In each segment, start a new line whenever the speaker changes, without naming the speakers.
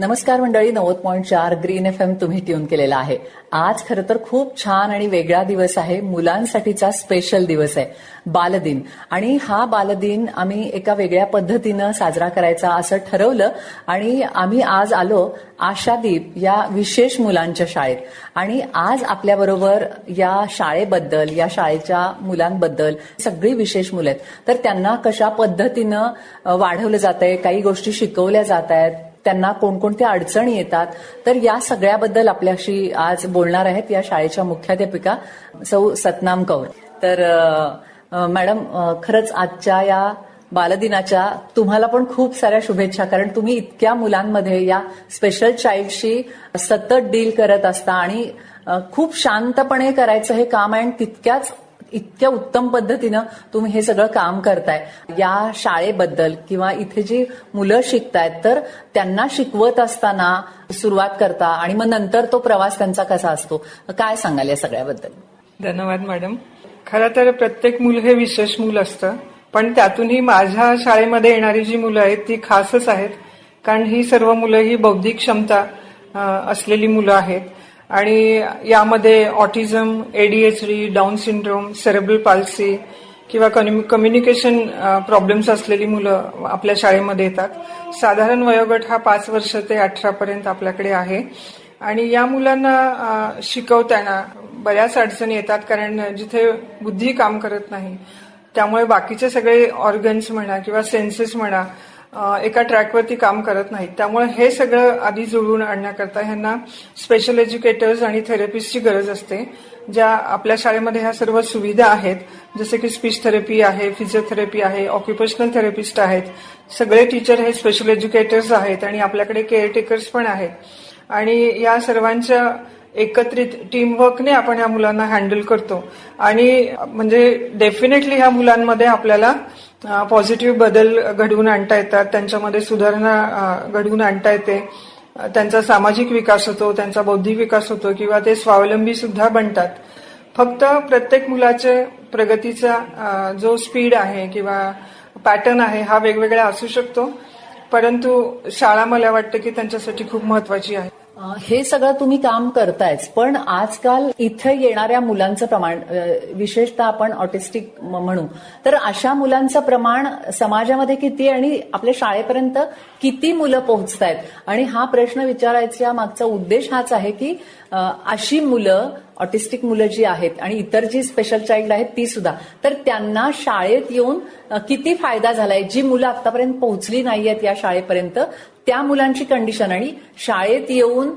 नमस्कार मंडळी नव्वद पॉईंट चार ग्रीन एफ एम तुम्ही ट्यून केलेला आहे. आज खरं तर खूप छान आणि वेगळा दिवस आहे. मुलांसाठीचा स्पेशल दिवस आहे. बालदिन. आणि हा बालदिन आम्ही एका वेगळ्या पद्धतीनं साजरा करायचा असं ठरवलं आणि आम्ही आज आलो आशादीप या विशेष मुलांच्या शाळेत. आणि आज आपल्याबरोबर या शाळेबद्दल या शाळेच्या मुलांबद्दल सगळी विशेष मुलं आहेत. तर त्यांना कशा पद्धतीनं वाढवलं जात आहे काही गोष्टी शिकवल्या जात आहेत त्यांना कोणकोणत्या अडचणी येतात तर या सगळ्याबद्दल आपल्याशी आज बोलणार आहेत या शाळेच्या मुख्याध्यापिका सौ सतनाम कौर. तर मॅडम खरंच आजच्या या बालदिनाच्या तुम्हाला पण खूप साऱ्या शुभेच्छा कारण तुम्ही इतक्या मुलांमध्ये या स्पेशल चाइल्डशी सतत डील करत असता आणि खूप शांतपणे करायचं हे काम आहे आणि तितक्याच इतक्या उत्तम पद्धतीनं तुम्ही हे सगळं काम करताय. या शाळेबद्दल किंवा इथे जी मुलं शिकतायत तर त्यांना शिकवत असताना सुरुवात करता आणि मग नंतर तो प्रवास त्यांचा कसा असतो? काय सांगाल या सगळ्याबद्दल?
धन्यवाद मॅडम. खरं तर प्रत्येक मूल हे विशेष मूल असतं पण त्यातूनही माझ्या शाळेमध्ये येणारी जी मुलं आहेत ती खासच आहेत. कारण ही सर्व मुलं ही बौद्धिक क्षमता असलेली मुलं आहेत. आणि यामध्ये autism ADHD down syndrome cerebral palsy किंवा कम्युनिकेशन प्रॉब्लेम्स असलेली मुलं आपल्या शाळेमध्ये येतात. साधारण वयोगट हा पाच वर्ष ते अठरापर्यंत आपल्याकडे आहे. आणि या मुलांना शिकवताना बऱ्याच अडचणी येतात कारण जिथे बुद्धी काम करत नाही त्यामुळे बाकीचे सगळे ऑर्गन्स म्हणा किंवा सेन्सेस म्हणा एका ट्रॅकवरती काम करत नाहीत. त्यामुळे हे सगळं आधी जुळवून आणण्याकरता ह्यांना स्पेशल एज्युकेटर्स आणि थेरपिस्टची गरज असते. ज्या आपल्या शाळेमध्ये ह्या सर्व सुविधा आहेत जसे की स्पीच थेरपी आहे फिजिओथेरपी आहे ऑक्युपेशनल थेरपिस्ट आहेत. सगळे टीचर हे स्पेशल एज्युकेटर्स आहेत आणि आपल्याकडे केअरटेकर्स पण आहेत. आणि या सर्वांच्या एकत्रित टीमवर्कने आपण ह्या मुलांना हँडल करतो. आणि म्हणजे डेफिनेटली ह्या मुलांमध्ये आपल्याला पॉझिटिव्ह बदल घडवून आणता येतात. त्यांच्यामध्ये सुधारणा घडवून आणता येते. त्यांचा सामाजिक विकास होतो त्यांचा बौद्धिक विकास होतो किंवा ते स्वावलंबी सुद्धा बनतात. फक्त प्रत्येक मुलाच्या प्रगतीचा जो स्पीड आहे किंवा पॅटर्न आहे हा वेगवेगळा असू शकतो. परंतु शाळा मला वाटतं की त्यांच्यासाठी खूप महत्वाची आहे.
हे सगळं तुम्ही काम करतायच पण आजकाल इथे येणाऱ्या मुलांचं प्रमाण विशेषतः आपण ऑटिस्टिक म्हणू तर अशा मुलांचं प्रमाण समाजामध्ये किती आणि आपल्या शाळेपर्यंत किती मुलं पोहोचतायत? आणि हा प्रश्न विचारायचा मागचा उद्देश हाच आहे की अशी मुलं ऑटिस्टिक मुलं जी आहेत आणि इतर जी स्पेशल चाइल्ड आहेत ती सुद्धा तर त्यांना शाळेत येऊन किती फायदा झालाय? जी मुलं आतापर्यंत पोहोचली नाहीयेत या शाळेपर्यंत त्या मुलांची कंडिशन आणि शाळेत येऊन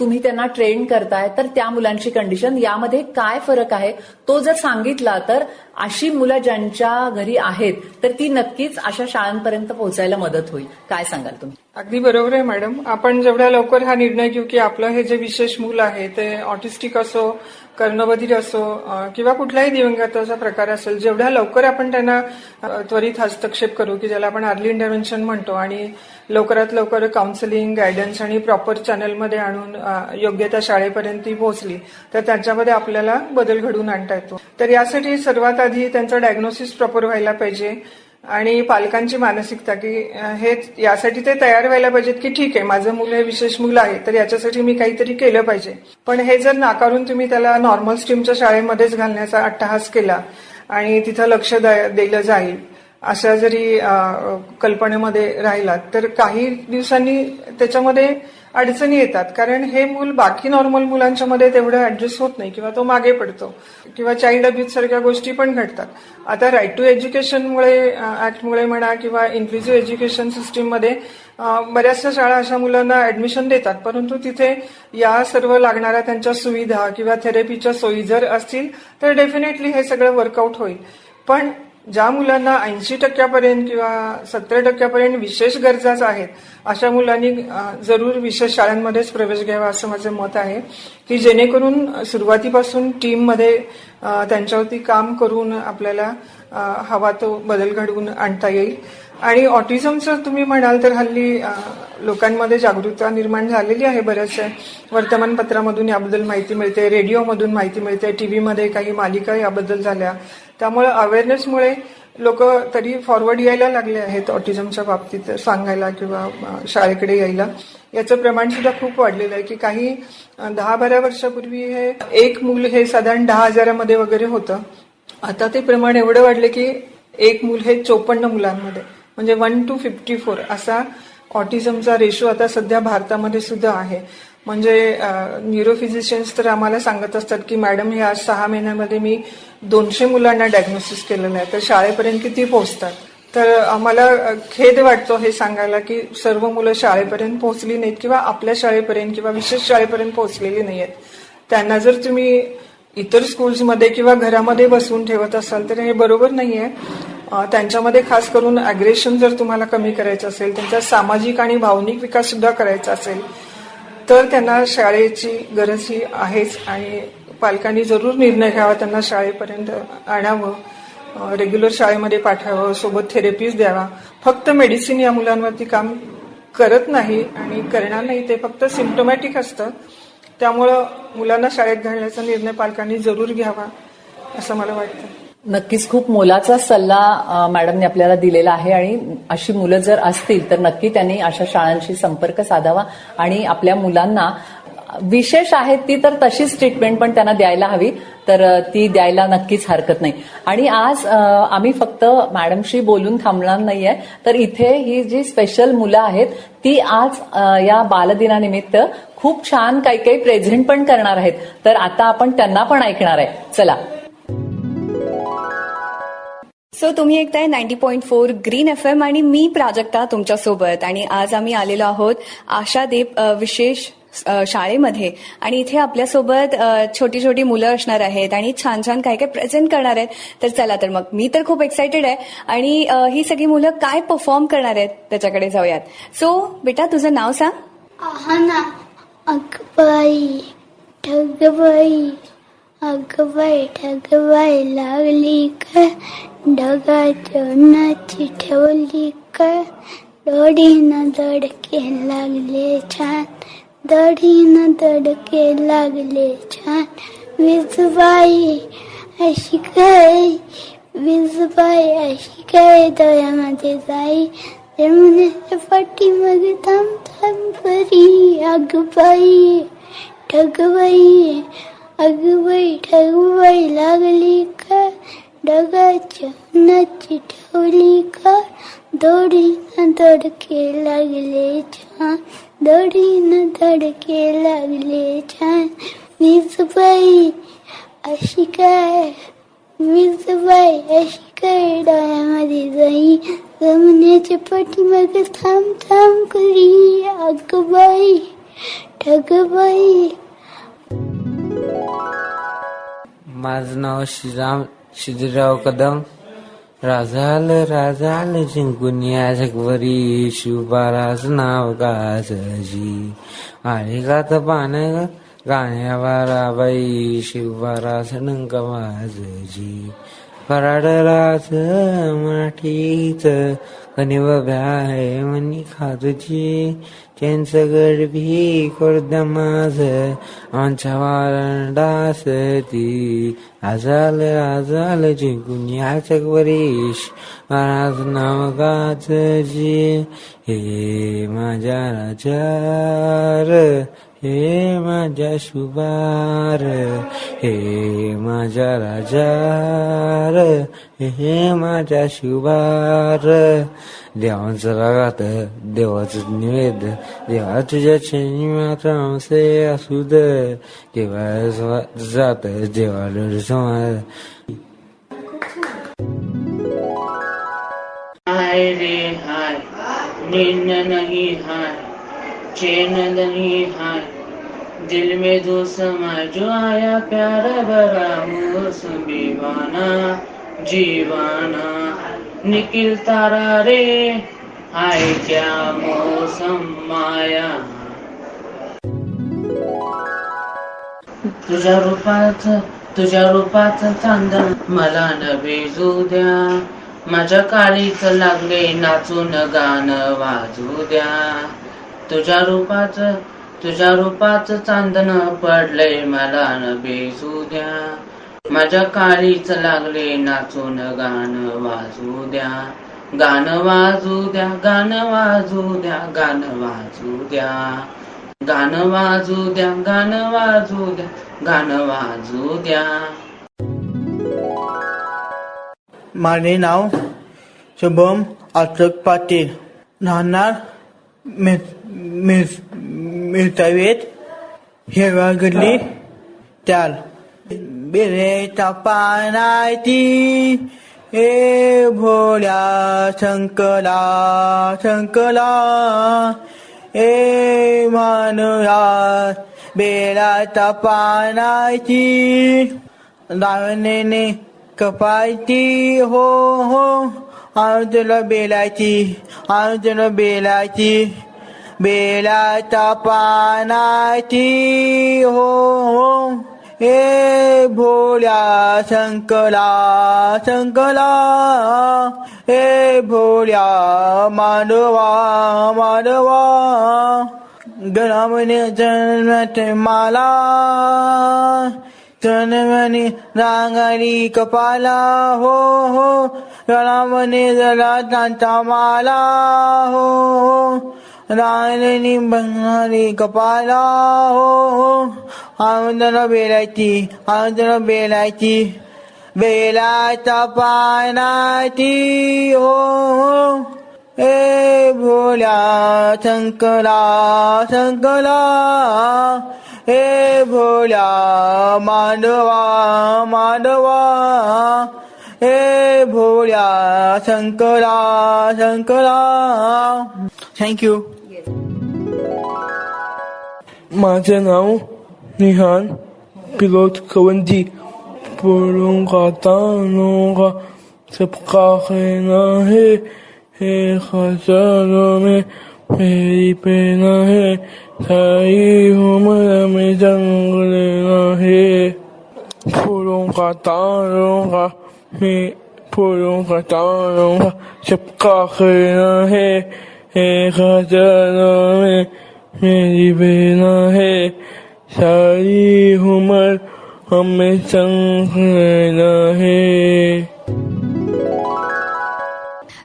तुम्ही त्यांना ट्रेन करताय तर त्या मुलांची कंडिशन यामध्ये काय फरक आहे? तो जर सांगितला तर अशी मुलं ज्यांच्या घरी आहेत तर ती नक्कीच अशा शाळांपर्यंत पोहोचायला मदत होईल. काय सांगाल तुम्ही?
अगदी बरोबर आहे मॅडम. आपण जेवढ्या लवकर हा निर्णय घेऊ की आपलं हे जे विशेष मूल आहे ते ऑटिस्टिक असो कर्णबधीर असो किंवा कुठलाही दिव्यांगताचा प्रकार असेल जेवढ्या लवकर आपण त्यांना त्वरित हस्तक्षेप करू की ज्याला आपण अर्ली इंटरव्हेन्शन म्हणतो आणि लवकरात लवकर काउन्सिलिंग गायडन्स आणि प्रॉपर चॅनलमध्ये आणून योग्य त्या शाळेपर्यंत ती पोहोचली तर त्यांच्यामध्ये आपल्याला बदल घडवून आणता येतो. तर यासाठी सर्वात आधी त्यांचं डायग्नोसिस प्रॉपर व्हायला पाहिजे. आणि पालकांची मानसिकता की हे यासाठी ते तयार व्हायला पाहिजेत की ठीक आहे माझं मुलं हे विशेष मुलं आहे तर याच्यासाठी मी काहीतरी केलं पाहिजे. पण हे जर नाकारून तुम्ही त्याला नॉर्मल स्ट्रीमच्या शाळेमध्येच घालण्याचा अट्टहास केला आणि तिथं लक्ष दिलं जाईल अशा जरी कल्पनेमध्ये राहिलात तर काही दिवसांनी त्याच्यामध्ये अडचणी येतात. कारण हे मूल बाकी नॉर्मल मुलांच्या मध्ये तेवढं ऍडजस्ट होत नाही किंवा तो मागे पडतो किंवा चाइल्ड अब्यूज सारख्या गोष्टी पण घडतात. आता राईट टू एज्युकेशनमुळे ऍक्टमुळे म्हणा किंवा इन्क्लुझिव्ह एज्युकेशन सिस्टीममध्ये बऱ्याचशा शाळा अशा मुलांना ऍडमिशन देतात. परंतु तिथे या सर्व लागणाऱ्या त्यांच्या सुविधा किंवा थेरपीच्या सोयी जर असतील तर डेफिनेटली हे सगळं वर्कआउट होईल. पण ज्या मुलांना ऐंशी टक्क्यापर्यंत किंवा सत्तर टक्क्यापर्यंत विशेष गरजाच आहेत अशा मुलांनी जरूर विशेष शाळांमध्येच प्रवेश घ्यावा असं माझं मत आहे की जेणेकरून सुरुवातीपासून टीममध्ये त्यांच्यावरती काम करून आपल्याला हवा तो बदल घडवून आणता येईल. आणि ऑटिझमचं तुम्ही म्हणाल तर हल्ली लोकांमध्ये जागरूकता निर्माण झालेली आहे बऱ्याचशा वर्तमानपत्रामधून याबद्दल माहिती मिळते रेडिओमधून माहिती मिळते टीव्हीमध्ये काही मालिका याबद्दल झाल्या. त्यामुळे अवेअरनेसमुळे लोक तरी फॉरवर्ड यायला लागले आहेत ऑटिझमच्या बाबतीत सांगायला किंवा शाळेकडे यायला. याचं प्रमाण सुद्धा खूप वाढलेलं आहे की काही दहा बारा वर्षापूर्वी हे एक मूल हे साधारण दहा हजारामध्ये वगैरे होतं. आता ते प्रमाण एवढं वाढले की एक मूल हे चोपन्न मुलांमध्ये. म्हणजे वन टू फिफ्टी फोर असा ऑटिझमचा रेशो आता सध्या भारतामध्ये सुद्धा आहे. म्हणजे न्यूरोफिजिशियन्स तर आम्हाला सांगत असतात की मॅडम हे आज सहा महिन्यामध्ये मी दोनशे मुलांना डायग्नोसिस केलेलं आहे. तर शाळेपर्यंत किती पोहोचतात? तर आम्हाला खेद वाटतो हे सांगायला की सर्व मुलं शाळेपर्यंत पोहोचली नाहीत किंवा आपल्या शाळेपर्यंत किंवा विशेष शाळेपर्यंत पोहोचलेली आहेत त्यांना जर तुम्ही इतर स्कूल्समध्ये किंवा घरामध्ये बसवून ठेवत असाल तर हे बरोबर नाही आहे त्यांच्यामध्ये खास करून अग्रेशन जर तुम्हाला कमी करायचं असेल त्यांचा सामाजिक आणि भावनिक विकास सुद्धा करायचा असेल तर त्यांना शाळेची गरज ही आहेच आणि पालकांनी जरूर निर्णय घ्यावा त्यांना शाळेपर्यंत आणावं रेग्युलर शाळेमध्ये पाठवावं सोबत थेरपीज द्यावा. फक्त मेडिसिन या मुलांवरती काम करत नाही आणि करणार नाही ते फक्त सिम्टोमॅटिक असतं. त्यामुळं मुलांना शाळेत घालण्याचा निर्णय पालकांनी जरूर घ्यावा असं मला वाटतं.
नक्कीच खूप मोलाचा सल्ला मॅडमने आपल्याला दिलेला आहे आणि अशी मुलं जर असतील तर नक्की त्यांनी अशा शाळांशी संपर्क साधावा आणि आपल्या मुलांना विशेष आहे ती तर तशीच ट्रीटमेंट पण त्यांना द्यायला हवी तर ती द्यायला नक्कीच हरकत नाही. आणि आज आम्ही फक्त मॅडमशी बोलून थांबणार नाहीये तर इथे ही जी स्पेशल मुलं आहेत ती आज या बालदिनानिमित्त खूप छान काही काही प्रेझेंट पण करणार आहेत. तर आता आपण त्यांना पण ऐकणार आहे. चला.
सो तुम्ही ऐकताय ninety point four green F M आणि मी प्राजक्ता तुमच्यासोबत. आणि आज आम्ही आलेलो आहोत आशादीप विशेष शाळेमध्ये. आणि इथे आपल्यासोबत छोटी छोटी मुलं असणार आहेत आणि छान छान काय काय प्रेझेंट करणार आहेत. तर चला तर मग. मी तर खूप एक्सायटेड आहे. आणि ही सगळी मुलं काय परफॉर्म करणार आहेत त्याच्याकडे जाऊयात. सो बेटा तुझं नाव सांग.
अकबाई अगबाई ठगबाई लागली का? ढगाच्या नाची ठेवली का? दोडीनं दडके लागले छान. दडीनं दडके लागले छान. विजबाई अशी काय? विजबाई अशी काय? दयामध्ये जाई. जमुनेच्या पाठीमागे थांब थांब करी अगबाई ठगबाई अगबाई ठगबाई लागली का ढगाच्या नची ठेवली का दोडी न दडके लागले छान दोडी न दडके लागले छान. वीजबाई अशी काय वीजबाई अशी काय डोळ्यामध्ये जाई. जमण्याच्या पाठीमाग थांब थांब करी अगबाई ठगबाई.
माझं नाव श्रीराम शिजराव कदम. राजाल राजाल जिंकुनिया जगवरी शिवबाराच नाव गाजजी आणि गात पान गाण्यावारा बाई शिवबाराच नंक वाजजी पराडराच माठीच कनिव भ्याय मनी खातची त्यांचं गडभी खुर्द माझ आमच्या वारंडास ती आजाल आजाल जिंकून याच वरीश महाराज नाव गाजजी हे माझ्या राजार हे माझ्या शुभार हे माझ्या राजार हे माझ्या शुभार देवांचं रागात देवाचं निवेद देवा तुझ्या चैनी मात्र आमचे असू दे देवा जात देवा समाज
हाय रे हाय नींद नाही हाय चैन नहीं हाय दिल में दो समा जो आया प्यार बरा मौसम दीवाना जीवाना। निखिल तारा रे हाय क्या मौसम माया। तुझ्या रूपात तुझ्या रूपात चांदण मला न भेजू द्या. माझ्या काळीच लागले नाचून गाणं वाजू द्या. तुझ्या रूपात तुझ्या रूपात चांदण पडले मला न भेजू द्या. माझ्या काळीच लागले नाचून गाणं वाजू द्या. गाणं वाजू द्या गाणं वाजू द्या गाणं वाजू द्या. गाणं वाजू द्या गाणं वाजू द्या गाणं वाजू द्या.
माझे नाव? शुभम अशोक पाटील. राहणार मिळतावेत. हेवा गल्ली त्याल. बिरेचा पानाची ए भोळ्या शंकला शंकला। ए मानुया बेलाचा पानाची दावणीने कपायची हो हो। आम्ही तुला बेलाची आम्ही तुला बेलाची बेलाच्या पानाची हो हो। ए भोळ्या शंकला शंकला. हे भोळ्या मानवा मानवा. गणामने जन्मत माला तनमनी रांगारी कपाला. हो हो. गणामने जला तांता माला. हो हो. राणी बंगारी कपाला हो हो. बेलायची आमंत्रण बेलायची बेलाच्या पानाची हो हो. ए भोल्या शंकरा शंकरा. ए भोल्या मांडवा मांडवा. ए भोल्या शंकरा शंकरा. थँक्यू
माझे नाव निहान पिलोट कवंजी पळून गातानोगा सबका कहना है हे हजारों में मेरी पहना है सारी उम्र में जंग लेना है. फूलों का तारोगा मैं फूलों का तारोगा सबका कहना है हे हजारों में मेरी बहना है सारी उम्र हमें संग रहना है।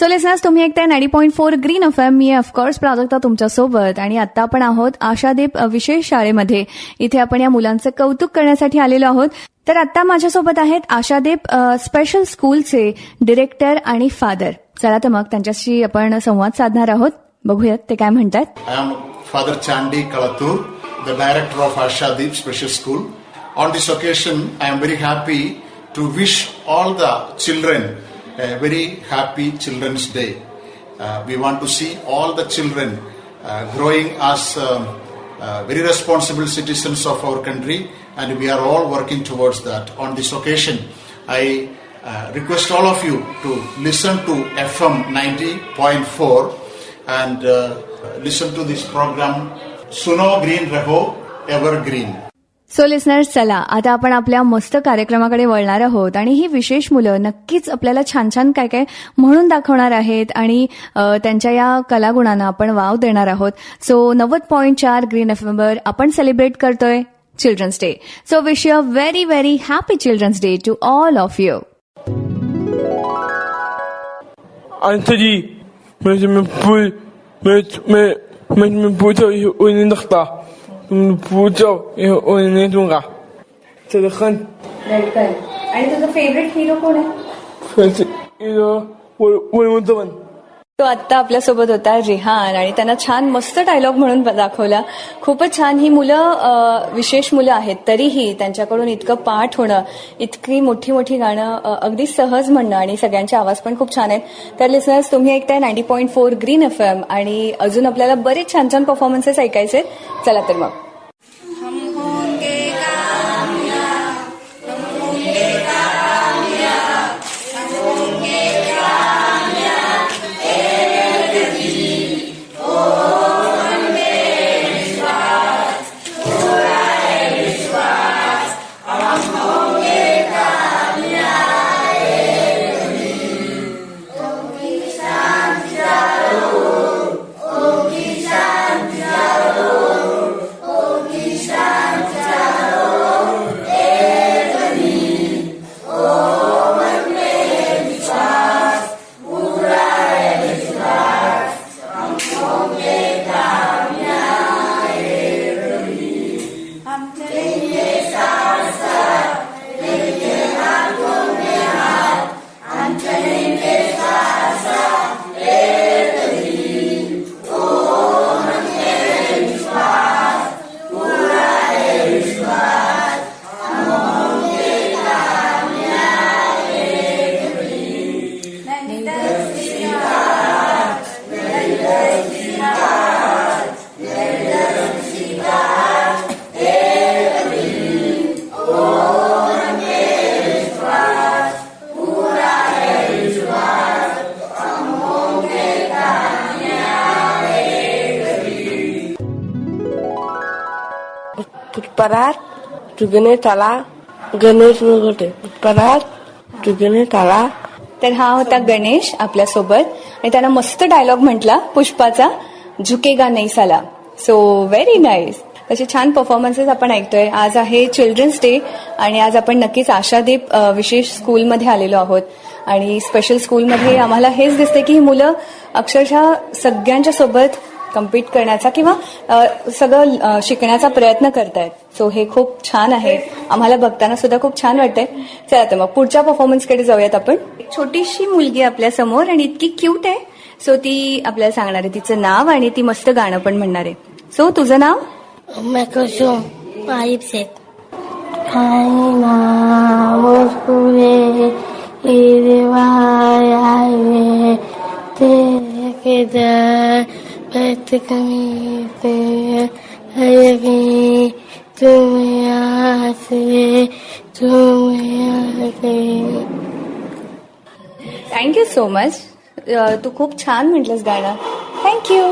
सो लिसनर्स तुम्ही ऐकताय ninety point four green F M मी ऑफकोर्स प्राजक्ता तुमच्यासोबत. आणि आता आपण आहोत आशादीप विशेष शाळेमध्ये. इथे आपण या मुलांचं कौतुक करण्यासाठी आलेलो आहोत. तर आता माझ्यासोबत आहेत आशादीप स्पेशल स्कूलचे डिरेक्टर आणि फादर चला तर मग त्यांच्याशी आपण संवाद साधणार आहोत. बघूयात ते काय म्हणतात.
Am Father Chandi Kalatur, the director of Ashadeep Special School. On this occasion, I am very happy to wish all the children a very happy Children's Day. Uh, we want to see all the children uh, growing as um, uh, very responsible citizens of our country, and we are all working towards that. On this occasion, I uh, request all of you to listen to FM 90.4 and uh, listen to this program Suno Green Raho Evergreen.
So listeners चला आता आपण आपल्या मस्त कार्यक्रमाकडे वळणार आहोत आणि ही विशेष मुलं नक्कीच आपल्याला छान छान काय काय म्हणून दाखवणार आहेत आणि त्यांच्या या कलागुणांना आपण वाव देणार आहोत. सो नव्वद पॉईंट चार ग्रीन एफ वर आपण सेलिब्रेट करतोय children's day so wish you a very very happy children's day to all of you
mais je me peux, mais, mais, mais je me peux dire, il y a une autre, je me peux dire, il y a
une autre. تدخن تدخن أنت فيفرت
هيرو كونه؟ فيفرت هيرو والمدمن
तो आत्ता आपल्यासोबत होता रिहान आणि त्यांना छान मस्त dialogue म्हणून दाखवला. खूपच छान. ही मुलं विशेष मुलं आहेत तरीही त्यांच्याकडून इतकं पाठ होणं इतकी मोठी मोठी गाणं अगदी सहज म्हणणं आणि सगळ्यांचे आवाज पण खूप छान आहेत. तर लिसनर्स तुम्ही ऐकताय ninety point four green F M आणि अजून आपल्याला बरेच छान छान परफॉर्मन्सेस ऐकायचे चला तर मग.
जुगने तला गणेश मुगटे पुष्पराज जुगने तला
तर हा होता गणेश आपल्यासोबत. आणि त्यानं मस्त डायलॉग म्हटला पुष्पाचा झुकेगा नाही साला. सो व्हेरी नाईस तसे छान परफॉर्मन्सेस आपण ऐकतोय. आज आहे चिल्ड्रन्स डे आणि आज आपण नक्कीच आशादीप विशेष स्कूलमध्ये आलेलो आहोत. आणि स्पेशल स्कूलमध्ये आम्हाला हेच दिसते की ही मुलं अक्षरशः सगळ्यांच्या सोबत कम्पीट करण्याचा किंवा सगळं शिकण्याचा प्रयत्न करतायत. सो हे खूप छान आहे. आम्हाला बघताना सुद्धा खूप छान वाटतंय. चला तर मग पुढच्या परफॉर्मन्सकडे जाऊयात आपण. एक छोटीशी मुलगी आपल्यासमोर आणि इतकी क्यूट आहे. सो ती आपल्याला सांगणार आहे. तिचं नाव आणि ती मस्त गाणं पण म्हणणार आहे. सो तुझं नाव?
मैं बैठ कमी पे हरवी तुम से तुम
थँक्यू सो मच तू खूप छान म्हटलंस गाणं. थँक्यू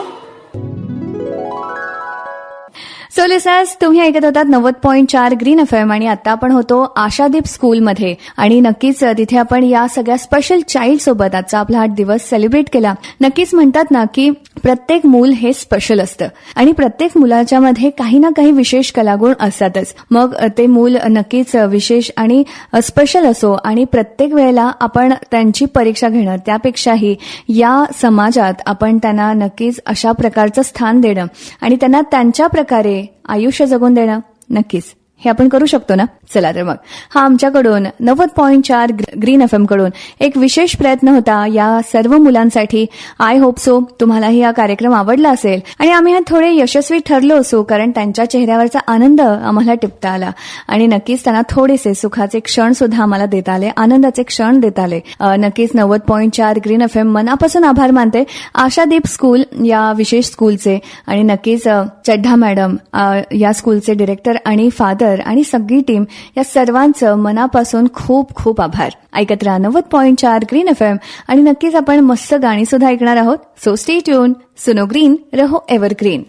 सो लिसर्स तुम्ही ऐकत होतात नव्वद पॉईंट चार ग्रीन एफ एम आणि आता आपण होतो आशादीप स्कूलमध्ये आणि नक्कीच तिथे आपण या सगळ्या स्पेशल चाइल्ड सोबत आजचा आपला हा दिवस सेलिब्रेट केला. नक्कीच म्हणतात ना की प्रत्येक मूल हे स्पेशल असतं. आणि प्रत्येक मुलाच्या मध्ये काही ना काही विशेष कलागुण असतातच. मग ते मूल नक्कीच विशेष आणि स्पेशल असो आणि प्रत्येक वेळेला आपण त्यांची परीक्षा घेणं त्यापेक्षाही या समाजात आपण त्यांना नक्कीच अशा प्रकारचं स्थान देणं. आणि त्यांना त्यांच्या प्रकारे आयुष्य जगून देणं नक्कीच. हे आपण करू शकतो ना? चला तर मग. हा आमच्याकडून नव्वद पॉईंट चार ग्रीन एफ एमकडून एक विशेष प्रयत्न होता या सर्व मुलांसाठी. आय होप सो तुम्हालाही हा कार्यक्रम आवडला असेल. आणि आम्ही हा थोडे यशस्वी ठरलो असो कारण त्यांच्या चेहऱ्यावरचा आनंद आम्हाला टिपता आला. आणि नक्कीच त्यांना थोडेसे सुखाचे क्षण सुद्धा आम्हाला देता आले आनंदाचे क्षण देता आले. नक्कीच नव्वद पॉईंट चार ग्रीन एफ एम मनापासून आभार मानते. आशादीप स्कूल या विशेष स्कूलचे आणि नक्कीच चड्ढा मॅडम या स्कूलचे डिरेक्टर आणि फादर आणि सगळी टीम या सर्वांचं मनापासून खूप खूप आभार. ऐकत राहा नव्वद पॉईंट चार ग्रीन एफ एम आणि नक्कीच आपण मस्त गाणी सुद्धा ऐकणार आहोत. सो स्टे ट्यून सुनो ग्रीन रहो एव्हर ग्रीन